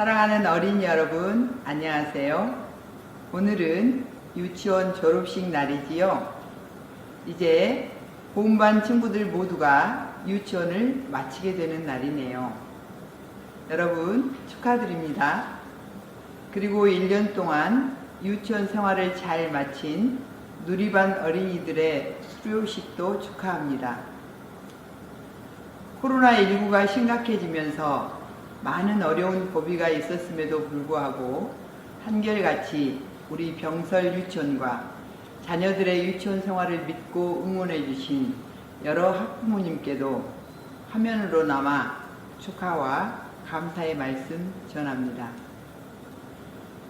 사랑하는 어린이 여러분, 안녕하세요. 오늘은 유치원 졸업식 날이지요. 이제 본반 친구들 모두가 유치원을 마치게 되는 날이네요. 여러분, 축하드립니다. 그리고 1년 동안 유치원 생활을 잘 마친 누리반 어린이들의 수료식도 축하합니다. 코로나19가 심각해지면서 많은 어려운 고비가 있었음에도 불구하고 한결같이 우리 병설 유치원과 자녀들의 유치원 생활을 믿고 응원해 주신 여러 학부모님께도 화면으로 남아 축하와 감사의 말씀 전합니다.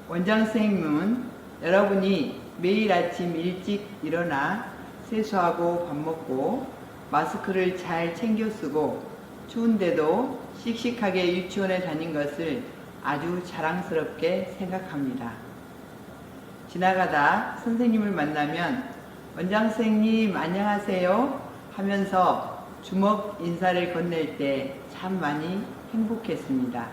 원장 선생님은 여러분이 매일 아침 일찍 일어나 세수하고 밥 먹고 마스크를 잘 챙겨 쓰고 추운데도 씩씩하게 유치원에 다닌 것을 아주 자랑스럽게 생각합니다. 지나가다 선생님을 만나면 원장 선생님 안녕하세요 하면서 주먹 인사를 건넬 때 참 많이 행복했습니다.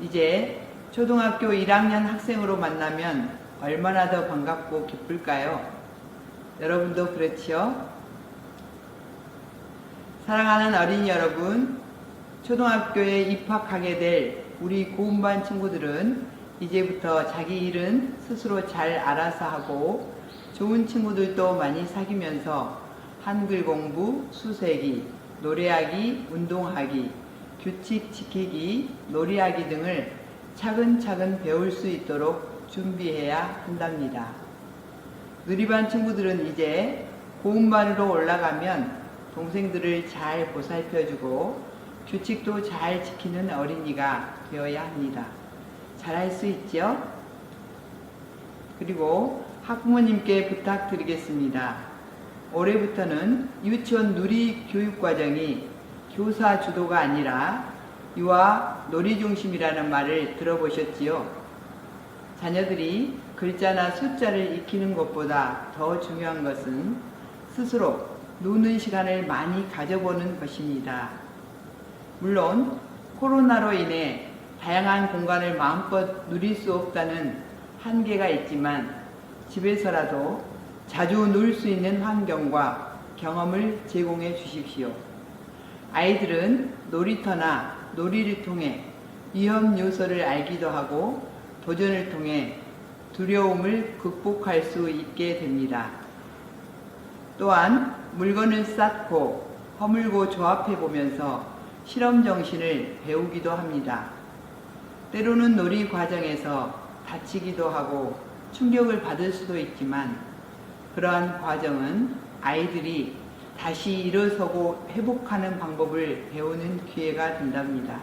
이제 초등학교 1학년 학생으로 만나면 얼마나 더 반갑고 기쁠까요? 여러분도 그렇지요? 사랑하는 어린이 여러분, 초등학교에 입학하게 될 우리 고음반 친구들은 이제부터 자기 일은 스스로 잘 알아서 하고 좋은 친구들도 많이 사귀면서 한글 공부, 수세기, 노래하기, 운동하기, 규칙 지키기, 놀이하기 등을 차근차근 배울 수 있도록 준비해야 한답니다. 누리반 친구들은 이제 고음반으로 올라가면 동생들을 잘 보살펴주고 규칙도 잘 지키는 어린이가 되어야 합니다. 잘할 수 있죠? 그리고 학부모님께 부탁드리겠습니다. 올해부터는 유치원 누리 교육 과정이 교사 주도가 아니라 유아 놀이 중심이라는 말을 들어보셨지요? 자녀들이 글자나 숫자를 익히는 것보다 더 중요한 것은 스스로 노는 시간을 많이 가져보는 것입니다. 물론 코로나로 인해 다양한 공간을 마음껏 누릴 수 없다는 한계가 있지만 집에서라도 자주 놀 수 있는 환경과 경험을 제공해 주십시오. 아이들은 놀이터나 놀이를 통해 위험 요소를 알기도 하고 도전을 통해 두려움을 극복할 수 있게 됩니다. 또한 물건을 쌓고 허물고 조합해 보면서 실험 정신을 배우기도 합니다. 때로는 놀이 과정에서 다치기도 하고 충격을 받을 수도 있지만 그러한 과정은 아이들이 다시 일어서고 회복하는 방법을 배우는 기회가 된답니다.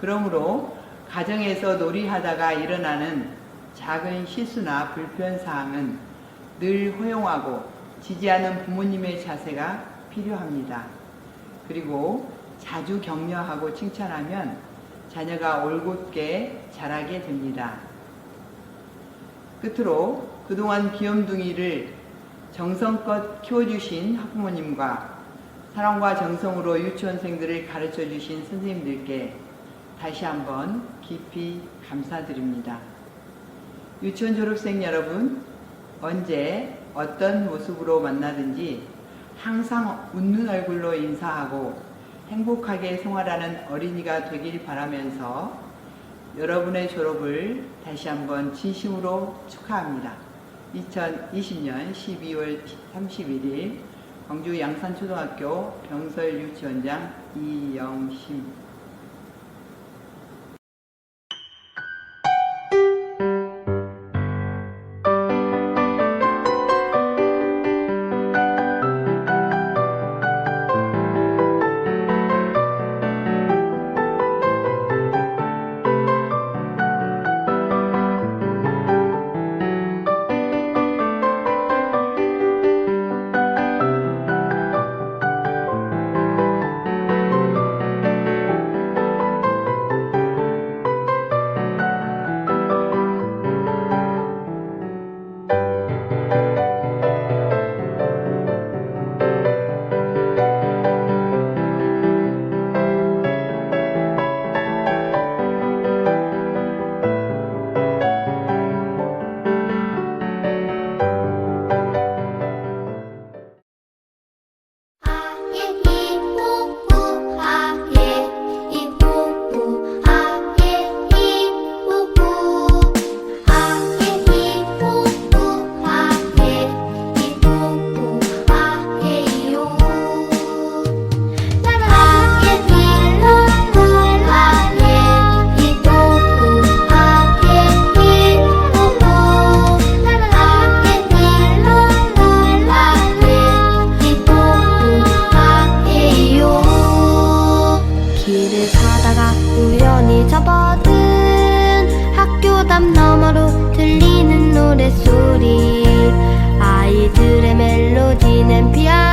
그러므로 가정에서 놀이하다가 일어나는 작은 실수나 불편 사항은 늘 허용하고 지지하는 부모님의 자세가 필요합니다. 그리고 자주 격려하고 칭찬하면 자녀가 올곧게 자라게 됩니다. 끝으로 그동안 귀염둥이를 정성껏 키워주신 학부모님과 사랑과 정성으로 유치원생들을 가르쳐 주신 선생님들께 다시 한번 깊이 감사드립니다. 유치원 졸업생 여러분, 언제 어떤 모습으로 만나든지 항상 웃는 얼굴로 인사하고 행복하게 생활하는 어린이가 되길 바라면서 여러분의 졸업을 다시 한번 진심으로 축하합니다. 2020년 12월 31일 광주 양산초등학교 병설 유치원장 이영심 소리. 아이들의 멜로디는 피아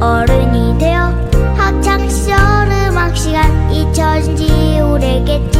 어른이 되어 학창시절 음악 시간 잊혀진 지 오래겠지.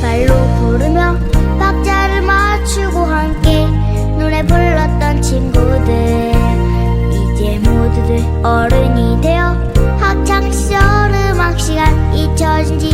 발로 부르며 박자를 맞추고 함께 노래 불렀던 친구들. 이제 모두들 어른이 되어 학창시절 음악 시간 잊혀진 지